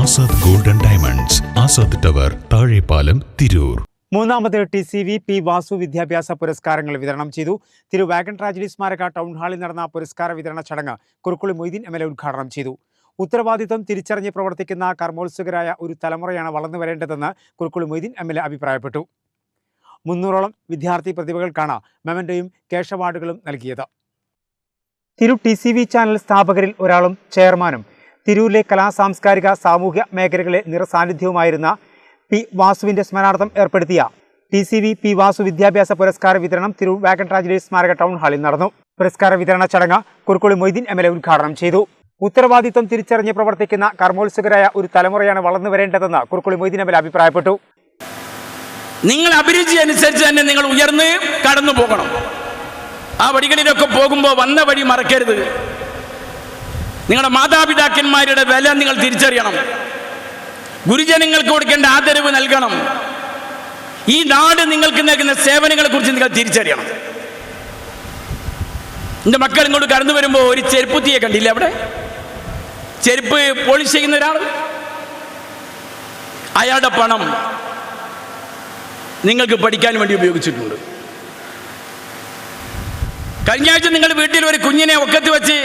Azad golden diamonds Azad tower Thazhepalam Tirur. മൂന്നാമത് T C V P Vasu വിദ്യാഭ്യാസ പുരസ്കാരങ്ങൾ വിതരണം ചെയ്തു. തിരു വാഗൺ ട്രാജഡി സ്മാരക ടൗൺ ഹാളിൽ നടന്ന പുരസ്കാര വിതരണ ചടങ്ങ് Kurukkoli Moideen M L A ഉദ്ഘാടനം ചെയ്തു. ഉത്തരവാദിത്വം തിരിച്ചറിഞ്ഞ് പ്രവർത്തിക്കുന്ന കർമ്മോത്സുകരായ ഒരു തലമുറയാണ് വളർന്നു വരേണ്ടതെന്ന് Kurukkoli Moideen M L A അഭിപ്രായപ്പെട്ടു. മുന്നൂറോളം വിദ്യാർത്ഥി പ്രതിഭകൾക്കാണ് ക്യാഷ് അവാർഡുകളും നൽകിയത്. തിരു ടി സി വി ചാനൽ സ്ഥാപകരിൽ ഒരാളും ചെയർമാനും തിരൂരിലെ കലാ സാംസ്കാരിക സാമൂഹ്യ മേഖലകളിലെ നിറസാന്നിധ്യവുമായിരുന്ന പി വാസുവിന്റെ സ്മരണാർത്ഥം ഏർപ്പെടുത്തിയ T C V P Vasu വിദ്യാഭ്യാസ പുരസ്കാര വിതരണം തിരൂർ വാഗൺ ട്രാജഡി സ്മാരക ടൗൺ ഹാളിൽ നടന്നു. പുരസ്കാര വിതരണ ചടങ്ങ് Kurukkoli Moideen M L A ഉദ്ഘാടനം ചെയ്തു. ഉത്തരവാദിത്വം തിരിച്ചറിഞ്ഞ് പ്രവർത്തിക്കുന്ന കർമ്മോത്സുകരായ ഒരു തലമുറയാണ് വളർന്നു വരേണ്ടതെന്ന് കുറുക്കുളി മൊയ്തീൻ എം എൽ അഭിപ്രായപ്പെട്ടു. നിങ്ങൾ അഭിരുചി അനുസരിച്ച് തന്നെ നിങ്ങൾ ഉയർന്ന് കടന്നു പോകണം ആ വഴികളിലൊക്കെ പോകുമ്പോൾ വന്ന വഴി മറക്കരുത്. നിങ്ങളുടെ മാതാപിതാക്കന്മാരുടെ വില നിങ്ങൾ തിരിച്ചറിയണം. ഗുരുജനങ്ങൾക്ക് കൊടുക്കേണ്ട ആദരവ് നൽകണം. ഈ നാട് നിങ്ങൾക്ക് നൽകുന്ന സേവനങ്ങളെ കുറിച്ച് നിങ്ങൾ തിരിച്ചറിയണം. എന്റെ മക്കൾ ഇങ്ങോട്ട് കടന്നു വരുമ്പോൾ ഒരു ചെരുപ്പുത്തിയെ കണ്ടില്ല അവിടെ? ചെരുപ്പ് പോളിഷ് ചെയ്യുന്ന ഒരാൾ? അയാളുടെ പണം നിങ്ങൾക്ക് പഠിക്കാൻ വേണ്ടി ഉപയോഗിച്ചിട്ടുണ്ട്. കഴിഞ്ഞ ആഴ്ച നിങ്ങൾ വീട്ടിൽ ഒരു കുഞ്ഞിനെ ഒക്കത്ത് വെച്ച്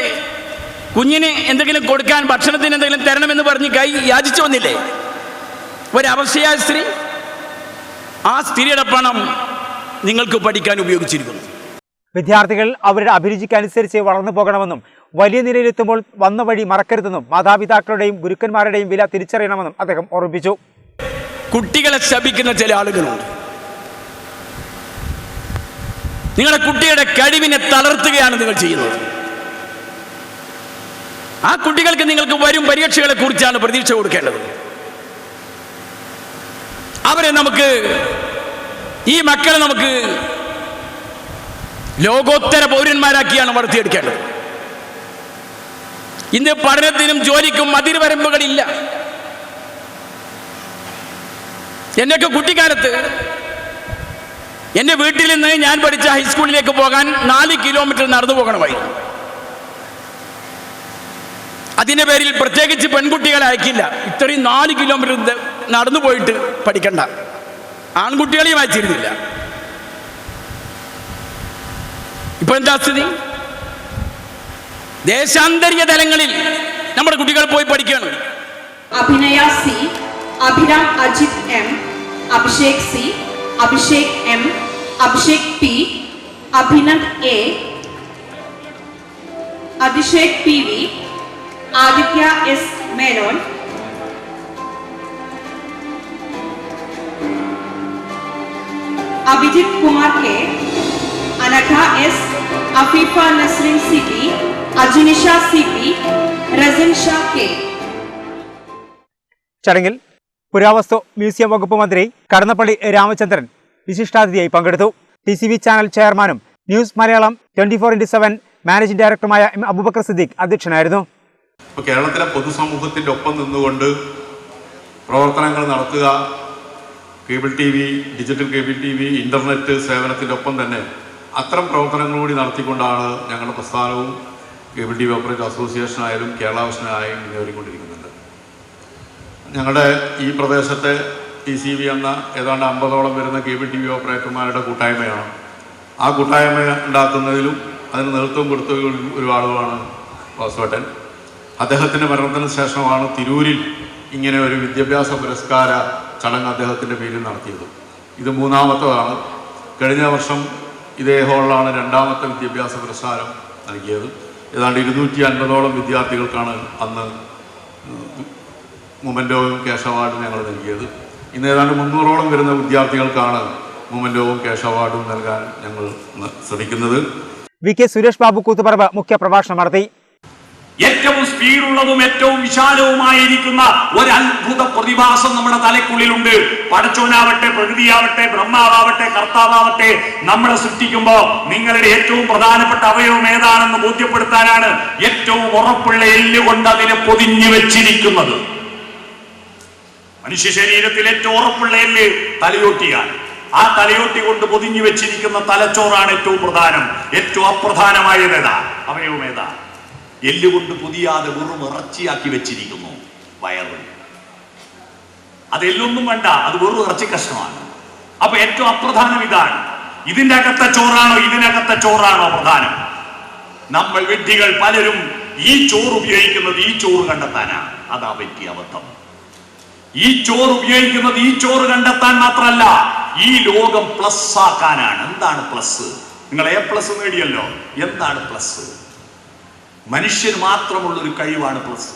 കുഞ്ഞിന് എന്തെങ്കിലും കൊടുക്കാൻ ഭക്ഷണത്തിന് എന്തെങ്കിലും തരണമെന്ന് പറഞ്ഞ് കൈ യാചിച്ചു വന്നില്ലേ? ഒരവശയായ സ്ത്രീ ആ സ്ത്രീയുടെ പണം നിങ്ങൾക്ക് പഠിക്കാൻ ഉപയോഗിച്ചിരിക്കുന്നു. വിദ്യാർത്ഥികൾ അവരുടെ അഭിരുചിക്കനുസരിച്ച് വളർന്നു പോകണമെന്നും വലിയ നിലയിലെത്തുമ്പോൾ വന്ന വഴി മറക്കരുതെന്നും മാതാപിതാക്കളുടെയും ഗുരുക്കന്മാരുടെയും വില തിരിച്ചറിയണമെന്നും അദ്ദേഹം ഓർമ്മിപ്പിച്ചു. കുട്ടികളെ ശപിക്കുന്ന ചില ആളുകളുണ്ട്. നിങ്ങളുടെ കുട്ടിയുടെ കഴിവിനെ തളർത്തുകയാണ് നിങ്ങൾ ചെയ്യുന്നത്. ആ കുട്ടികൾക്ക് നിങ്ങൾക്ക് വരും പരീക്ഷകളെ കുറിച്ചാണ് പ്രതീക്ഷ കൊടുക്കേണ്ടത്. അവരെ നമുക്ക് ഈ മക്കളെ നമുക്ക് ലോകോത്തര പൗരന്മാരാക്കിയാണ് വളർത്തിയെടുക്കേണ്ടത്. ഇന്ന് പഠനത്തിനും ജോലിക്കും അതിർവരമ്പുകളില്ല എന്നൊക്കെ കുട്ടിക്കാലത്ത് എന്റെ വീട്ടിൽ നിന്ന് ഞാൻ പഠിച്ച ഹൈസ്കൂളിലേക്ക് പോകാൻ നാല് കിലോമീറ്റർ നടന്നു പോകണമായിരുന്നു അതിന്റെ പേരിൽ പ്രത്യേകിച്ച് പെൺകുട്ടികളെ അയക്കില്ല. ഇത്രയും നാല് കിലോമീറ്റർ നടന്നു പോയിട്ട് പഠിക്കണ്ട. ആൺകുട്ടികളെയും അയച്ചിരുന്നില്ല ഇപ്പൊ എന്താ സ്ഥിതി? ദേശാന്തരീയ തലങ്ങളിൽ നമ്മുടെ കുട്ടികൾ പോയി പഠിക്കുകയാണ്. Abhinaya C Abhiram Ajith M Abhishek C Abhishek M Abhishek P Abhinand A Abhishek P V Aditya S Menon. Abhijith Kumar K. Anagha S Afeefa Nasrin C P. Ajunisha C P. Rasan Shah K. ചടങ്ങിൽ പുരാവസ്തു museum വകുപ്പ് മന്ത്രി കടന്നപ്പള്ളി രാമചന്ദ്രൻ വിശിഷ്ടാതിഥിയായി പങ്കെടുത്തു. T C V channel ചെയർമാനും news Malayalam twenty four into seven managing ഡയറക്ടറുമായ M Abubakar Siddique അധ്യക്ഷനായിരുന്നു. ഇപ്പോൾ കേരളത്തിലെ പൊതുസമൂഹത്തിന്റെ ഒപ്പം നിന്നുകൊണ്ട് പ്രവർത്തനങ്ങൾ നടത്തുക cable T V digital cable T V internet സേവനത്തിന്റെ ഒപ്പം തന്നെ അത്തരം പ്രവർത്തനങ്ങൾ കൂടി നടത്തിക്കൊണ്ടാണ് ഞങ്ങളുടെ പ്രസ്ഥാനവും cable T V operator association ആയാലും കേരള വിഷനായും മുന്നേറിക്കൊണ്ടിരിക്കുന്നുണ്ട് ഞങ്ങളുടെ ഈ പ്രദേശത്തെ ടി സി വി എന്ന ഏതാണ്ട് അമ്പതോളം വരുന്ന കേബിൾ ടി വി ഓപ്പറേറ്റർമാരുടെ കൂട്ടായ്മയാണ്. ആ കൂട്ടായ്മ ഉണ്ടാക്കുന്നതിലും അതിന് നേതൃത്വം കൊടുത്തതിലും ഒരു- ആളുമാണ് വാസുവേട്ടൻ. അദ്ദേഹത്തിന്റെ മരണത്തിന് ശേഷമാണ് തിരൂരിൽ ഇങ്ങനെ ഒരു വിദ്യാഭ്യാസ പുരസ്കാര ചടങ്ങ് അദ്ദേഹത്തിന്റെ പേരിൽ നടത്തിയത്. ഇത് മൂന്നാമത്തതാണ്. കഴിഞ്ഞ വർഷം ഇതേ ഹോളിലാണ് രണ്ടാമത്തെ വിദ്യാഭ്യാസ പുരസ്കാരം നൽകിയത്. ഏതാണ്ട് ഇരുന്നൂറ്റി അൻപതോളം വിദ്യാർത്ഥികൾക്കാണ് അന്ന് മൊമന്റോവും ക്യാഷ് അവാർഡും ഞങ്ങൾ നൽകിയത്. ഇന്ന് ഏതാണ്ട് മുന്നൂറോളം വരുന്ന വിദ്യാർത്ഥികൾക്കാണ് മൊമന്റോവും ക്യാഷ് അവാർഡും നൽകാൻ ഞങ്ങൾ ശ്രമിക്കുന്നത്. വി കെ സുരേഷ് ബാബു കൂത്തുപറമ്പ് മുഖ്യ പ്രഭാഷണം നടത്തി. ഏറ്റവും സ്പീഡുള്ളതും ഏറ്റവും വിശാലവുമായിരിക്കുന്ന ഒരു അത്ഭുത പ്രതിഭാസം നമ്മുടെ തലക്കുള്ളിലുണ്ട് പടച്ചോനാവട്ടെ പ്രകൃതിയാവട്ടെ ബ്രഹ്മാവാവട്ടെ കർത്താവട്ടെ നമ്മളെ സൃഷ്ടിക്കുമ്പോൾ നിങ്ങളുടെ ഏറ്റവും പ്രധാനപ്പെട്ട അവയവം ഏതാണെന്ന് ബോധ്യപ്പെടുത്താനാണ് ഏറ്റവും ഉറപ്പുള്ള എല്ലുകൊണ്ട് അതിനെ പൊതിഞ്ഞു വെച്ചിരിക്കുന്നത്. മനുഷ്യ ശരീരത്തിൽ ഏറ്റവും ഉറപ്പുള്ള എല്ല് തലയോട്ടിയാണ്. ആ തലയോട്ടി കൊണ്ട് പൊതിഞ്ഞു വെച്ചിരിക്കുന്ന തലച്ചോറാണ് ഏറ്റവും പ്രധാനം. ഏറ്റവും അപ്രധാനമായത് ഏതാ? അവയവം ഏതാ? എല്ലുകൊണ്ട് പുതിയാതെ വെറും ഇറച്ചിയാക്കി വെച്ചിരിക്കുന്നു വയറ് അത് എല്ലൊന്നും വേണ്ട അത് വെറും ഇറച്ചി കഷ്ണമാണ്. അപ്പൊ ഏറ്റവും അപ്രധാനം ഇതാണ്. ഇതിന്റെ അകത്തെ ചോറാണോ ഇതിനകത്തെ ചോറാണോ പ്രധാനം? നമ്മൾ വിഡ്ഢികൾ പലരും ഈ ചോറ് ഉപയോഗിക്കുന്നത് ഈ ചോറ് കണ്ടെത്താനാണ് അതാ പറ്റിയ അബദ്ധം. ഈ ചോറ് ഉപയോഗിക്കുന്നത് ഈ ചോറ് കണ്ടെത്താൻ മാത്രമല്ല ഈ ലോകം പ്ലസ് ആക്കാനാണ്. എന്താണ് പ്ലസ് നിങ്ങൾ എ പ്ലസ് നേടിയല്ലോ. എന്താണ് പ്ലസ് മനുഷ്യന് മാത്രമുള്ള ഒരു കഴിവാണ് plus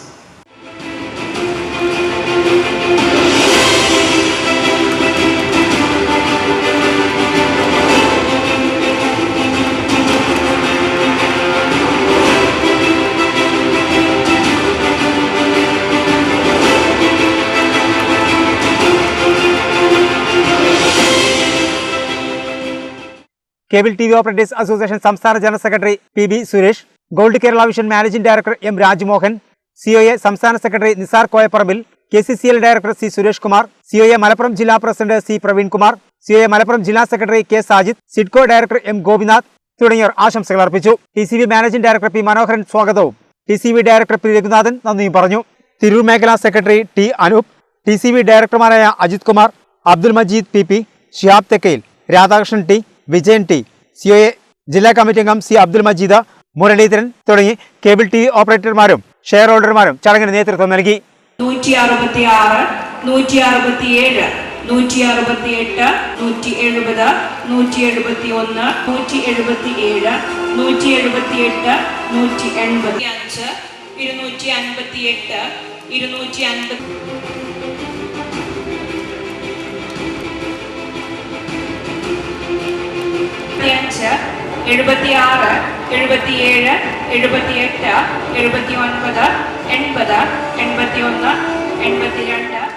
cable T V operators association സംസ്ഥാന general secretary P B Suresh gold Kerala vision managing director M Rajmohan COA സംസ്ഥാന secretary Nisar Koyapparambil K C C L director C Suresh Kumar COA Malappuram ജില്ലാ president C Praveen O COA Malappuram ജില്ലാ secretary K Sajith SIDCO director M Gopinath തുടങ്ങിയവർ ആശംസകൾ അർപ്പിച്ചു. T C B managing director P Manoharan സ്വാഗതവും. T C B director P Raghunathan നന്ദിയും പറഞ്ഞു. തിരൂർ മേഖലാ secretary T Anoop T C B ഡയറക്ടർമാരായ Ajith Kumar Abdul Majeed P P Shihab Thekkayil Radhakrishnan T Vijayan T COA ജില്ലാ committee അംഗം C Abdul Majeed Muraleedharan തുടങ്ങി cable T ഓപ്പറേറ്റർമാരും share ഹോൾഡർമാരും ചടങ്ങിന് നേതൃത്വം നൽകി. നൂറ്റി എഴുപത്തി ആറ് എഴുപത്തിയേഴ് എഴുപത്തിയെട്ട് എഴുപത്തി ഒൻപത് എൺപത് എൺപത്തി ഒന്ന് എൺപത്തിരണ്ട്